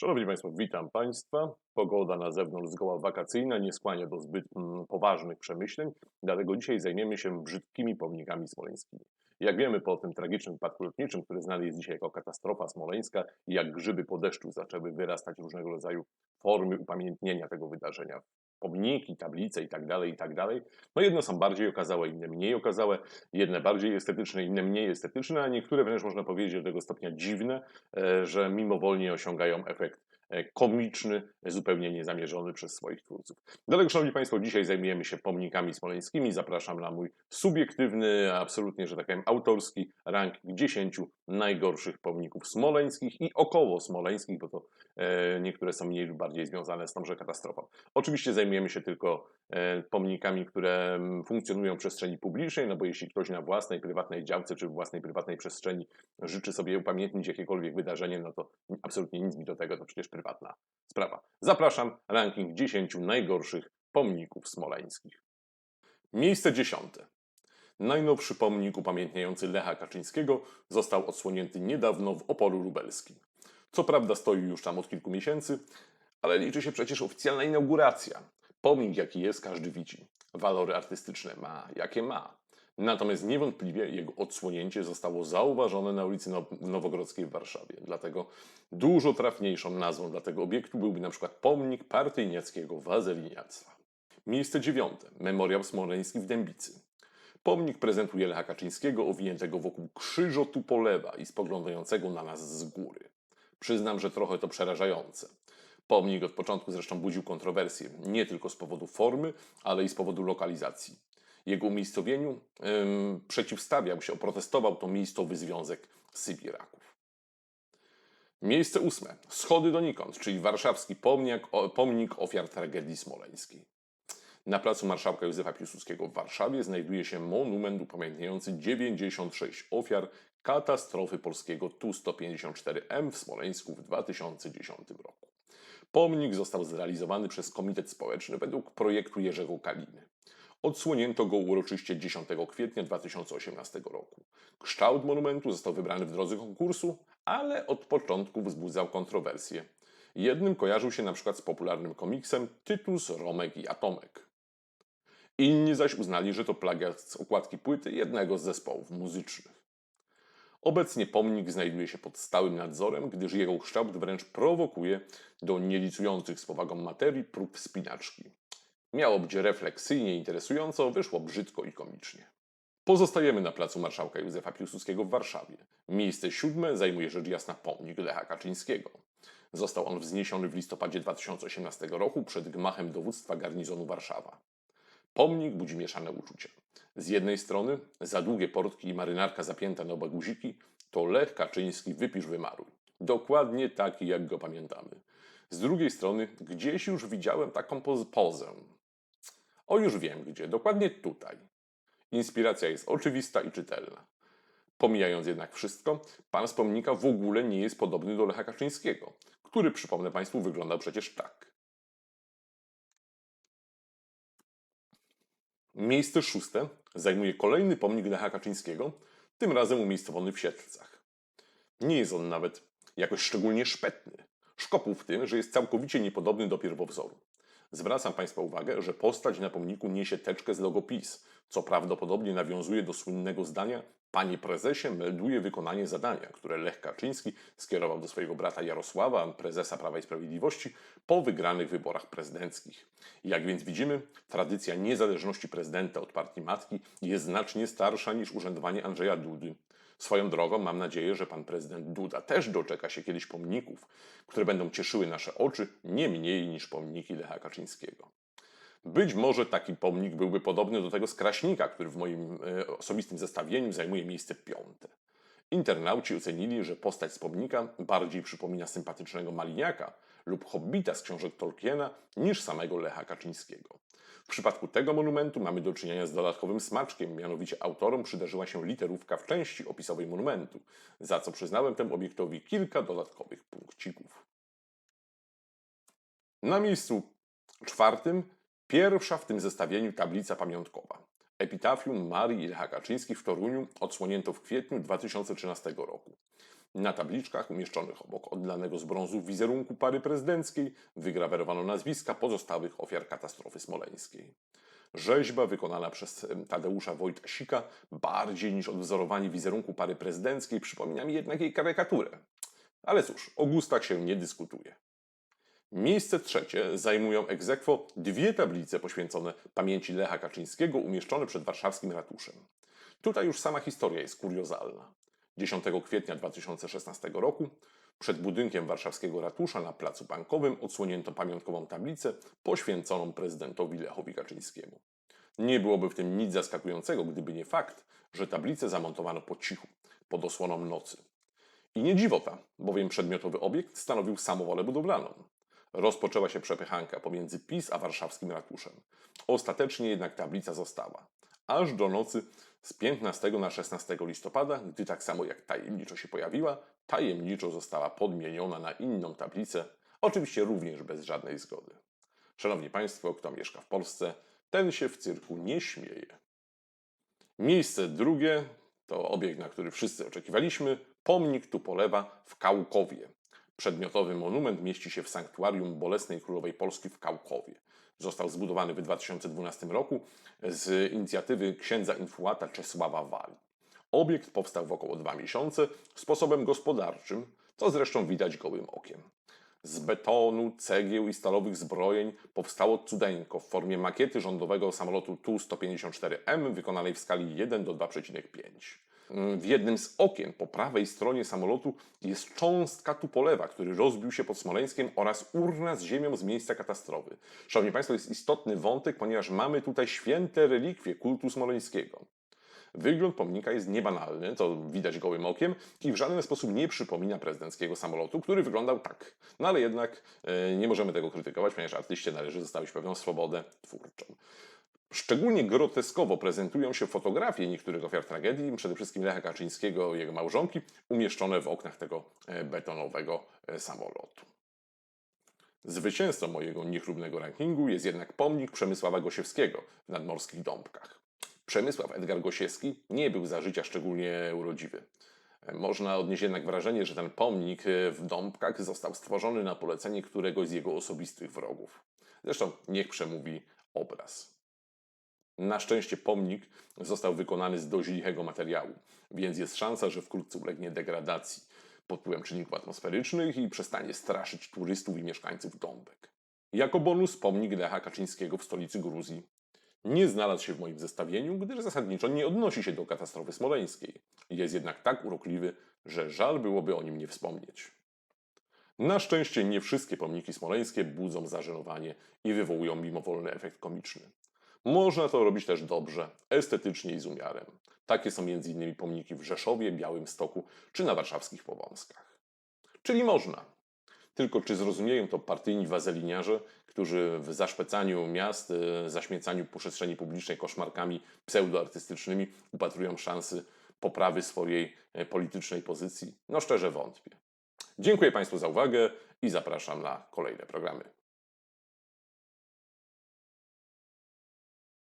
Szanowni Państwo, witam Państwa. Pogoda na zewnątrz zgoła wakacyjna nie skłania do zbyt mm, poważnych przemyśleń, dlatego dzisiaj zajmiemy się brzydkimi pomnikami smoleńskimi. Jak wiemy po tym tragicznym wypadku lotniczym, który znany jest dzisiaj jako katastrofa smoleńska, jak grzyby po deszczu zaczęły wyrastać różnego rodzaju formy upamiętnienia tego wydarzenia, pomniki, tablice itd., itd. No jedne są bardziej okazałe, inne mniej okazałe, jedne bardziej estetyczne, inne mniej estetyczne, a niektóre wręcz można powiedzieć do tego stopnia dziwne, e, że mimowolnie osiągają efekt e, komiczny, zupełnie niezamierzony przez swoich twórców. Dlatego, Szanowni Państwo, dzisiaj zajmujemy się pomnikami smoleńskimi. Zapraszam na mój subiektywny, absolutnie, że tak powiem, autorski ranking 10 najgorszych pomników smoleńskich i około smoleńskich, bo to niektóre są mniej lub bardziej związane z tąże katastrofą. Oczywiście zajmujemy się tylko e, pomnikami, które mm, funkcjonują w przestrzeni publicznej, no bo jeśli ktoś na własnej, prywatnej działce czy w własnej, prywatnej przestrzeni życzy sobie upamiętnić jakiekolwiek wydarzenie, no to absolutnie nic mi do tego, to przecież prywatna sprawa. Zapraszam, ranking 10 najgorszych pomników smoleńskich. Miejsce dziesiąte. Najnowszy pomnik upamiętniający Lecha Kaczyńskiego został odsłonięty niedawno w Opolu Lubelskim. Co prawda stoi już tam od kilku miesięcy, ale liczy się przecież oficjalna inauguracja. Pomnik jaki jest, każdy widzi. Walory artystyczne ma, jakie ma. Natomiast niewątpliwie jego odsłonięcie zostało zauważone na ulicy Now- Nowogrodzkiej w Warszawie. Dlatego dużo trafniejszą nazwą dla tego obiektu byłby na przykład pomnik partyjniackiego wazeliniactwa. Miejsce dziewiąte. Memoriał Smoleński w Dębicy. Pomnik prezentuje Lecha Kaczyńskiego owiniętego wokół krzyżu Tupolewa i spoglądającego na nas z góry. Przyznam, że trochę to przerażające. Pomnik od początku zresztą budził kontrowersje, nie tylko z powodu formy, ale i z powodu lokalizacji. Jego umiejscowieniu ym, przeciwstawiał się, oprotestował to miejscowy związek Sybiraków. Miejsce ósme. Schody donikąd, czyli warszawski pomnik, o, pomnik ofiar tragedii smoleńskiej. Na placu Marszałka Józefa Piłsudskiego w Warszawie znajduje się monument upamiętniający 96 ofiar katastrofy polskiego Tu-154M w Smoleńsku w 2010 roku. Pomnik został zrealizowany przez Komitet Społeczny według projektu Jerzego Kaliny. Odsłonięto go uroczyście 10 kwietnia 2018 roku. Kształt monumentu został wybrany w drodze konkursu, ale od początku wzbudzał kontrowersje. Jednym kojarzył się na przykład z popularnym komiksem Tytus, Romek i Atomek. Inni zaś uznali, że to plagiat z okładki płyty jednego z zespołów muzycznych. Obecnie pomnik znajduje się pod stałym nadzorem, gdyż jego kształt wręcz prowokuje do nielicujących z powagą materii prób spinaczki. Miało być refleksyjnie interesująco, wyszło brzydko i komicznie. Pozostajemy na placu Marszałka Józefa Piłsudskiego w Warszawie. Miejsce siódme zajmuje rzecz jasna pomnik Lecha Kaczyńskiego. Został on wzniesiony w listopadzie 2018 roku przed gmachem dowództwa garnizonu Warszawa. Pomnik budzi mieszane uczucia. Z jednej strony za długie portki i marynarka zapięta na oba guziki to Lech Kaczyński wypisz wymaruj. Dokładnie taki, jak go pamiętamy. Z drugiej strony gdzieś już widziałem taką poz- pozę. O, już wiem gdzie, dokładnie tutaj. Inspiracja jest oczywista i czytelna. Pomijając jednak wszystko, pan z pomnika w ogóle nie jest podobny do Lecha Kaczyńskiego, który, przypomnę Państwu, wyglądał przecież tak. Miejsce szóste zajmuje kolejny pomnik Lecha Kaczyńskiego, tym razem umiejscowiony w Siedlcach. Nie jest on nawet jakoś szczególnie szpetny. Szkopuł w tym, że jest całkowicie niepodobny do pierwowzoru. Zwracam Państwa uwagę, że postać na pomniku niesie teczkę z logo PiS, co prawdopodobnie nawiązuje do słynnego zdania Panie prezesie, melduje wykonanie zadania, które Lech Kaczyński skierował do swojego brata Jarosława, prezesa Prawa i Sprawiedliwości, po wygranych wyborach prezydenckich. Jak więc widzimy, tradycja niezależności prezydenta od partii matki jest znacznie starsza niż urzędowanie Andrzeja Dudy. Swoją drogą mam nadzieję, że pan prezydent Duda też doczeka się kiedyś pomników, które będą cieszyły nasze oczy nie mniej niż pomniki Lecha Kaczyńskiego. Być może taki pomnik byłby podobny do tego z Kraśnika, który w moim e, osobistym zestawieniu zajmuje miejsce piąte. Internauci ocenili, że postać z pomnika bardziej przypomina sympatycznego maliniaka lub hobbita z książek Tolkiena niż samego Lecha Kaczyńskiego. W przypadku tego monumentu mamy do czynienia z dodatkowym smaczkiem, mianowicie autorom przydarzyła się literówka w części opisowej monumentu, za co przyznałem temu obiektowi kilka dodatkowych punkcików. Na miejscu czwartym pierwsza w tym zestawieniu tablica pamiątkowa. Epitafium Marii Lecha Kaczyńskich w Toruniu odsłonięto w kwietniu 2013 roku. Na tabliczkach umieszczonych obok odlanego z brązu wizerunku pary prezydenckiej wygrawerowano nazwiska pozostałych ofiar katastrofy smoleńskiej. Rzeźba wykonana przez Tadeusza Wojtasika bardziej niż odwzorowanie wizerunku pary prezydenckiej przypomina mi jednak jej karykaturę. Ale cóż, o gustach się nie dyskutuje. Miejsce trzecie zajmują egzekwo dwie tablice poświęcone pamięci Lecha Kaczyńskiego umieszczone przed warszawskim ratuszem. Tutaj już sama historia jest kuriozalna. 10 kwietnia 2016 roku przed budynkiem warszawskiego ratusza na placu bankowym odsłonięto pamiątkową tablicę poświęconą prezydentowi Lechowi Kaczyńskiemu. Nie byłoby w tym nic zaskakującego, gdyby nie fakt, że tablicę zamontowano po cichu, pod osłoną nocy. I nie dziwota, bowiem przedmiotowy obiekt stanowił samowolę budowlaną. Rozpoczęła się przepychanka pomiędzy PiS a warszawskim ratuszem. Ostatecznie jednak tablica została. Aż do nocy z 15 na 16 listopada, gdy tak samo jak tajemniczo się pojawiła, tajemniczo została podmieniona na inną tablicę, oczywiście również bez żadnej zgody. Szanowni Państwo, kto mieszka w Polsce, ten się w cyrku nie śmieje. Miejsce drugie to obiekt, na który wszyscy oczekiwaliśmy, pomnik Tupolewa w Kałkowie. Przedmiotowy monument mieści się w sanktuarium Bolesnej Królowej Polski w Kałkowie. Został zbudowany w 2012 roku z inicjatywy księdza infułata Czesława Wali. Obiekt powstał w około dwa miesiące sposobem gospodarczym, co zresztą widać gołym okiem. Z betonu, cegieł i stalowych zbrojeń powstało cudeńko w formie makiety rządowego samolotu Tu-154M wykonanej w skali 1 do 2,5. W jednym z okien po prawej stronie samolotu jest cząstka tupolewa, który rozbił się pod Smoleńskiem oraz urna z ziemią z miejsca katastrofy. Szanowni Państwo, jest istotny wątek, ponieważ mamy tutaj święte relikwie kultu smoleńskiego. Wygląd pomnika jest niebanalny, to widać gołym okiem i w żaden sposób nie przypomina prezydenckiego samolotu, który wyglądał tak. No ale jednak e, nie możemy tego krytykować, ponieważ artyście należy zostawić pewną swobodę twórczą. Szczególnie groteskowo prezentują się fotografie niektórych ofiar tragedii, przede wszystkim Lecha Kaczyńskiego i jego małżonki, umieszczone w oknach tego e, betonowego e, samolotu. Zwycięzcą mojego niechlubnego rankingu jest jednak pomnik Przemysława Gosiewskiego w nadmorskich Dąbkach. Przemysław Edgar Gosiewski nie był za życia szczególnie urodziwy. Można odnieść jednak wrażenie, że ten pomnik e, w Dąbkach został stworzony na polecenie któregoś z jego osobistych wrogów. Zresztą niech przemówi obraz. Na szczęście pomnik został wykonany z dość lichego materiału, więc jest szansa, że wkrótce ulegnie degradacji pod wpływem czynników atmosferycznych i przestanie straszyć turystów i mieszkańców Dąbek. Jako bonus pomnik Lecha Kaczyńskiego w stolicy Gruzji nie znalazł się w moim zestawieniu, gdyż zasadniczo nie odnosi się do katastrofy smoleńskiej. Jest jednak tak urokliwy, że żal byłoby o nim nie wspomnieć. Na szczęście nie wszystkie pomniki smoleńskie budzą zażenowanie i wywołują mimowolny efekt komiczny. Można to robić też dobrze, estetycznie i z umiarem. Takie są m.in. pomniki w Rzeszowie, Białymstoku czy na warszawskich Powązkach. Czyli można. Tylko czy zrozumieją to partyjni wazeliniarze, którzy w zaszpecaniu miast, e, zaśmiecaniu przestrzeni publicznej koszmarkami pseudoartystycznymi upatrują szansy poprawy swojej e, politycznej pozycji? No szczerze wątpię. Dziękuję Państwu za uwagę i zapraszam na kolejne programy.